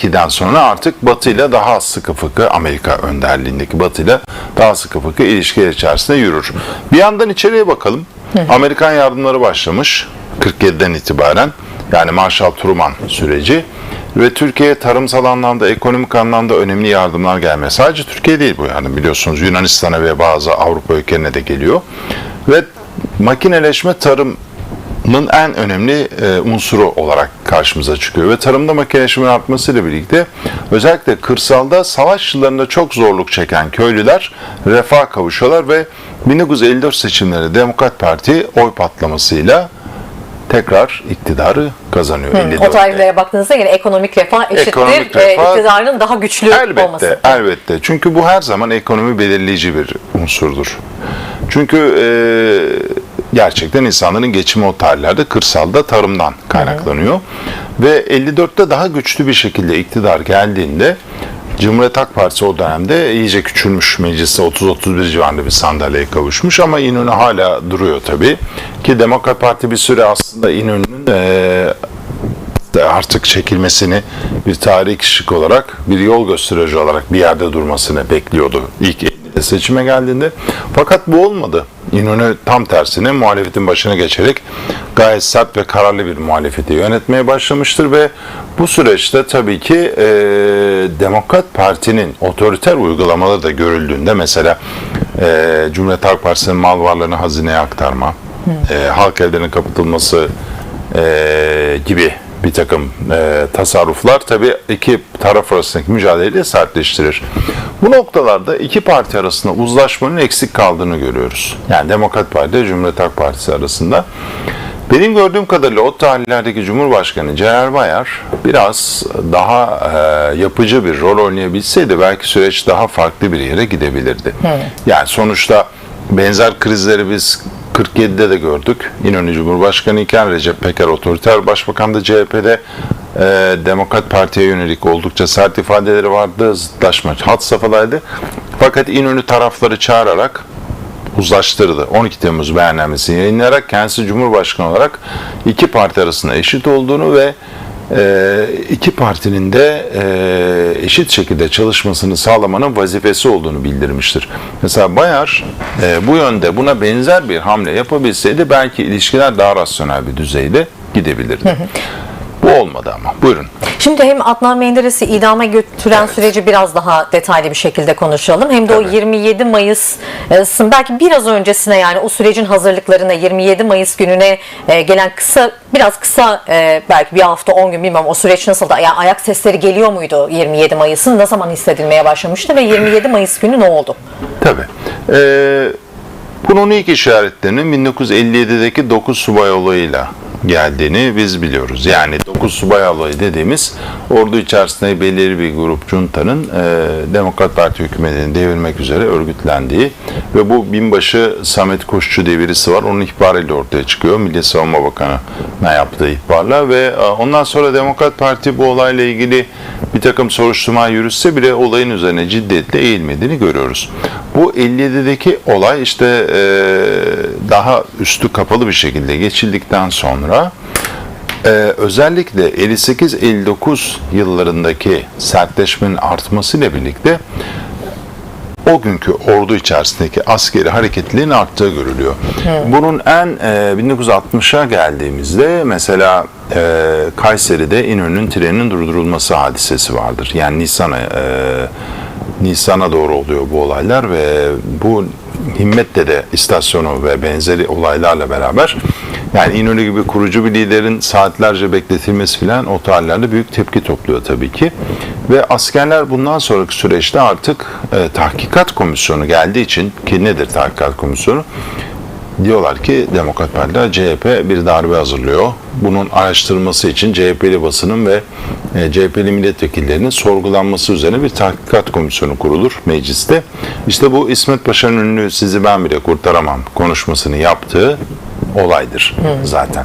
2002'den sonra artık Batı ile daha sıkı fıkı Amerika önderliğindeki Batı ile daha sıkı fıkı ilişkiler içerisinde yürür. Bir yandan içeriye bakalım. Amerikan yardımları başlamış 47'den itibaren. Yani Marshall Truman süreci ve Türkiye'ye tarımsal anlamda, ekonomik anlamda önemli yardımlar gelmeye. Sadece Türkiye değil bu yani biliyorsunuz Yunanistan'a ve bazı Avrupa ülkelerine de geliyor. Ve makineleşme tarım Tarımın en önemli e, unsuru olarak karşımıza çıkıyor ve tarımda makineleşmenin artmasıyla birlikte özellikle kırsalda savaş yıllarında çok zorluk çeken köylüler refah kavuşuyorlar ve 1954 seçimlerinde Demokrat Parti oy patlamasıyla tekrar iktidarı kazanıyor. O 54'te. tarihlere baktığınızda yine ekonomik refah eşittir Ekonomik e, refah- iktidarın daha güçlü Elbette, olması. elbette. Çünkü bu her zaman ekonomi belirleyici bir unsurdur. Çünkü e, gerçekten insanların geçimi o tarihlerde kırsalda tarımdan kaynaklanıyor. Ve 54'te daha güçlü bir şekilde iktidar geldiğinde Cumhuriyet Halk Partisi o dönemde iyice küçülmüş mecliste 30-31 civarında bir sandalyeye kavuşmuş ama İnönü hala duruyor tabii. Ki Demokrat Parti bir süre aslında İnönü'nün e, artık çekilmesini bir tarihi kişilik olarak, bir yol gösterici olarak bir yerde durmasını bekliyordu ilk seçime geldiğinde. Fakat bu olmadı. İnönü tam tersine muhalefetin başına geçerek gayet sert ve kararlı bir muhalefeti yönetmeye başlamıştır ve bu süreçte tabii ki e, Demokrat Parti'nin otoriter uygulamaları da görüldüğünde mesela e, Cumhuriyet Halk Partisi'nin mal varlığını hazineye aktarma, e, halk evlerinin kapatılması e, gibi bir takım e, tasarruflar tabii iki taraf arasındaki mücadeleyi sertleştirir. Bu noktalarda iki parti arasında uzlaşmanın eksik kaldığını görüyoruz. Yani Demokrat Parti ile Cumhuriyet Halk Partisi arasında. Benim gördüğüm kadarıyla o tarihlerdeki Cumhurbaşkanı Celal Bayar biraz daha e, yapıcı bir rol oynayabilseydi belki süreç daha farklı bir yere gidebilirdi. Yani sonuçta benzer krizleri biz 47'de de gördük. İnönü Cumhurbaşkanı iken Recep Peker otoriter başbakan da CHP'de e, Demokrat Parti'ye yönelik oldukça sert ifadeleri vardı. Zıtlaşma hat safhadaydı. Fakat İnönü tarafları çağırarak uzlaştırdı. 12 Temmuz beyannamesini yayınlayarak kendisi Cumhurbaşkanı olarak iki parti arasında eşit olduğunu ve e, iki partinin de e, eşit şekilde çalışmasını sağlamanın vazifesi olduğunu bildirmiştir. Mesela Bayar e, bu yönde buna benzer bir hamle yapabilseydi belki ilişkiler daha rasyonel bir düzeyde gidebilirdi. Bu olmadı ama. Buyurun. Şimdi hem Adnan Menderes'i idama götüren süreci biraz daha detaylı bir şekilde konuşalım. Hem de o Tabii. 27 Mayıs'ın belki biraz öncesine yani o sürecin hazırlıklarına 27 Mayıs gününe e, gelen kısa biraz kısa e, belki bir hafta 10 gün bilmem o süreç nasıldı? Yani ayak sesleri geliyor muydu 27 Mayıs'ın? Ne zaman hissedilmeye başlamıştı ve 27 Mayıs günü ne oldu? Tabii. Ee, bunun ilk işaretlerinin 1957'deki 9 subay olayıyla geldiğini biz biliyoruz. Yani 9 subay olayı dediğimiz ordu içerisinde belirli bir grup juntanın e, Demokrat Parti hükümetini devirmek üzere örgütlendiği ve bu binbaşı Samet Koşçu diye birisi var. Onun ihbarıyla ortaya çıkıyor. Milli Savunma Bakanı'na yaptığı ihbarla ve e, ondan sonra Demokrat Parti bu olayla ilgili bir takım soruşturma yürütse bile olayın üzerine ciddiyetle eğilmediğini görüyoruz. Bu 57'deki olay işte e, daha üstü kapalı bir şekilde geçildikten sonra e, özellikle 58-59 yıllarındaki sertleşmenin artmasıyla birlikte o günkü ordu içerisindeki askeri hareketliliğin arttığı görülüyor. Bunun en e, 1960'a geldiğimizde mesela e, Kayseri'de İnönü'nün treninin durdurulması hadisesi vardır. Yani Nisan'a e, Nisan'a doğru oluyor bu olaylar ve bu Himmet'te istasyonu ve benzeri olaylarla beraber yani İnönü gibi kurucu bir liderin saatlerce bekletilmesi filan o tarihlerde büyük tepki topluyor tabii ki. Ve askerler bundan sonraki süreçte artık e, tahkikat komisyonu geldiği için ki nedir tahkikat komisyonu? Diyorlar ki Demokrat Parti'de CHP bir darbe hazırlıyor. Bunun araştırılması için CHP'li basının ve e, CHP'li milletvekillerinin sorgulanması üzerine bir tahkikat komisyonu kurulur mecliste. İşte bu İsmet Paşa'nın ünlü sizi ben bile kurtaramam konuşmasını yaptığı olaydır zaten.